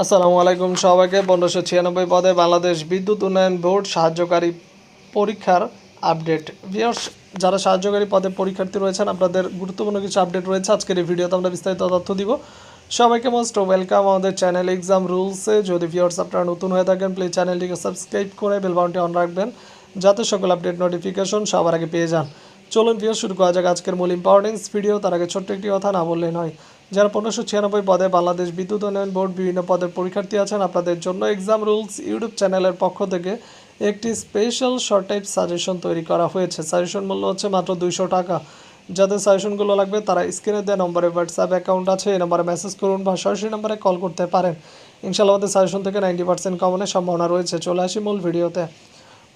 আসসালামু আলাইকুম সবাইকে। পনেরোশো ছিয়ানব্বই পদে বাংলাদেশ বিদ্যুৎ উন্নয়ন বোর্ড সাহায্যকারী পরীক্ষার আপডেট। ভিউয়ার্স যারা সাহায্যকারী পদে পরীক্ষার্থী রয়েছেন, আপনাদের গুরুত্বপূর্ণ কিছু আপডেট রয়েছে। আজকের এই ভিডিওতে আমরা বিস্তারিত তথ্য দিব। সবাইকে মোস্ট ওয়েলকাম আমাদের চ্যানেল এক্সাম রুলসে যদি ভিউয়ার্স আপনারা নতুন হয়ে থাকেন প্লিজ চ্যানেলটিকে সাবস্ক্রাইব করে বেল বাটনটি অন রাখবেন, যাতে সকল আপডেট নোটিফিকেশন সবার আগে পেয়ে যান। চলুন ভিউয়ার্স শুরু করা যাক আজকের মূল ইম্পর্টেন্স ভিডিও তার আগে ছোট্ট একটি কথা না বললে নয়। যারা পনেরোশো ছিয়ানব্বই পদে বাংলাদেশ বিদ্যুৎ উন্নয়ন বোর্ড বিভিন্ন পদের পরীক্ষার্থী আছেন, আপনাদের জন্য এক্সাম রুলস ইউটিউব চ্যানেলের পক্ষ থেকে একটি স্পেশাল শর্ট টাইপ সাজেশন তৈরি করা হয়েছে। সাজেশন মূল্য হচ্ছে মাত্র দুইশো টাকা। যাদের সাজেশনগুলো লাগবে, তারা স্ক্রিনে দেওয়া নম্বরে হোয়াটসঅ্যাপ অ্যাকাউন্ট আছে, এই নম্বরে মেসেজ করুন বা সরাসরি নম্বরে কল করতে পারেন। ইনশাআল্লাহ আমাদের সাজেশন থেকে নাইনটি পার্সেন্ট কমনের সম্ভাবনা রয়েছে। চলে আসি মূল ভিডিওতে।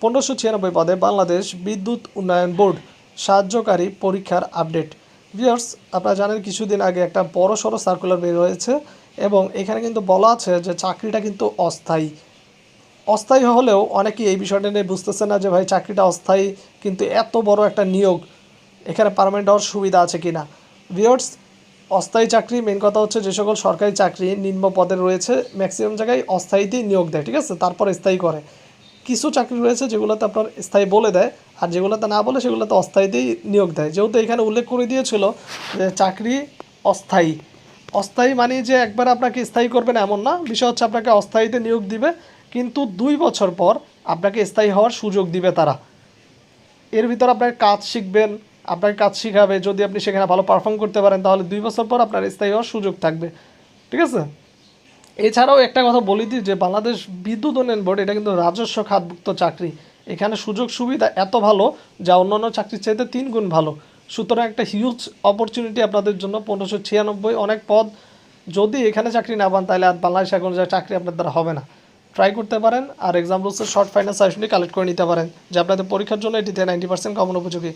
পনেরোশো ছিয়ানব্বই পদে বাংলাদেশ বিদ্যুৎ উন্নয়ন বোর্ড সাহায্যকারী পরীক্ষার আপডেট ভিউয়ার্স আপনারা জানেন কিছুদিন আগে একটা বড় সড়ো সার্কুলার বের হয়েছে এবং এখানে কিন্তু বলা আছে যে চাকরিটা কিন্তু অস্থায়ী। অস্থায়ী হলেও অনেকেই এই বিষয়টা নিয়ে বুঝতেছে না যে ভাই চাকরিটা অস্থায়ী, কিন্তু এত বড় একটা নিয়োগ, এখানে পারমানেন্ট হওয়ার সুবিধা আছে কি না ভিওর্স অস্থায়ী চাকরি মেন কথা হচ্ছে যে সকল সরকারি চাকরি নিম্ন পদে রয়েছে ম্যাক্সিমাম জায়গায় অস্থায়ীতেই নিয়োগ দেয়, ঠিক আছে? তারপর স্থায়ী করে। কিছু চাকরি রয়েছে যেগুলোতে আপনার স্থায়ী বলে দেয়, আর যেগুলোতে না বলে সেগুলোতে অস্থায়ীতেই নিয়োগ দেয়। যেহেতু এখানে উল্লেখ করে দিয়েছিল যে চাকরি অস্থায়ী। অস্থায়ী মানে যে একবার আপনাকে স্থায়ী করবেন এমন না। বিষয় হচ্ছে আপনাকে অস্থায়ীতে নিয়োগ দিবে, কিন্তু দুই বছর পর আপনাকে স্থায়ী হওয়ার সুযোগ দিবে তারা। এর ভিতর আপনার কাজ শিখবেন আপনাকে কাজ শিখাবে। যদি আপনি সেখানে ভালো পারফর্ম করতে পারেন, তাহলে দুই বছর পর আপনার স্থায়ী হওয়ার সুযোগ থাকবে। ঠিক আছে? এছাড়াও একটা কথা বলি দিই যে বাংলাদেশ বিদ্যুৎ উন্নয়ন বোর্ড, এটা কিন্তু রাজস্ব খাতভুক্ত চাকরি। এখানে সুযোগ সুবিধা এত ভালো, যা অন্যান্য চাকরির চাইতে তিন গুণ ভালো। সুতরাং একটা হিউজ অপরচুনিটি আপনাদের জন্য, পনেরোশো ছিয়ানব্বই, অনেক পদ। যদি এখানে চাকরি না পান, তাহলে আর বাংলাদেশে এখন যা চাকরি আপনার দ্বারা হবে না। ট্রাই করতে পারেন, আর এক্সাম্পলসের শর্ট ফাইনাল সাজেশনটি কালেক্ট করে নিতে পারেন, যে আপনাদের পরীক্ষার জন্য এটিতে নাইনটি পার্সেন্ট কমন উপযোগী।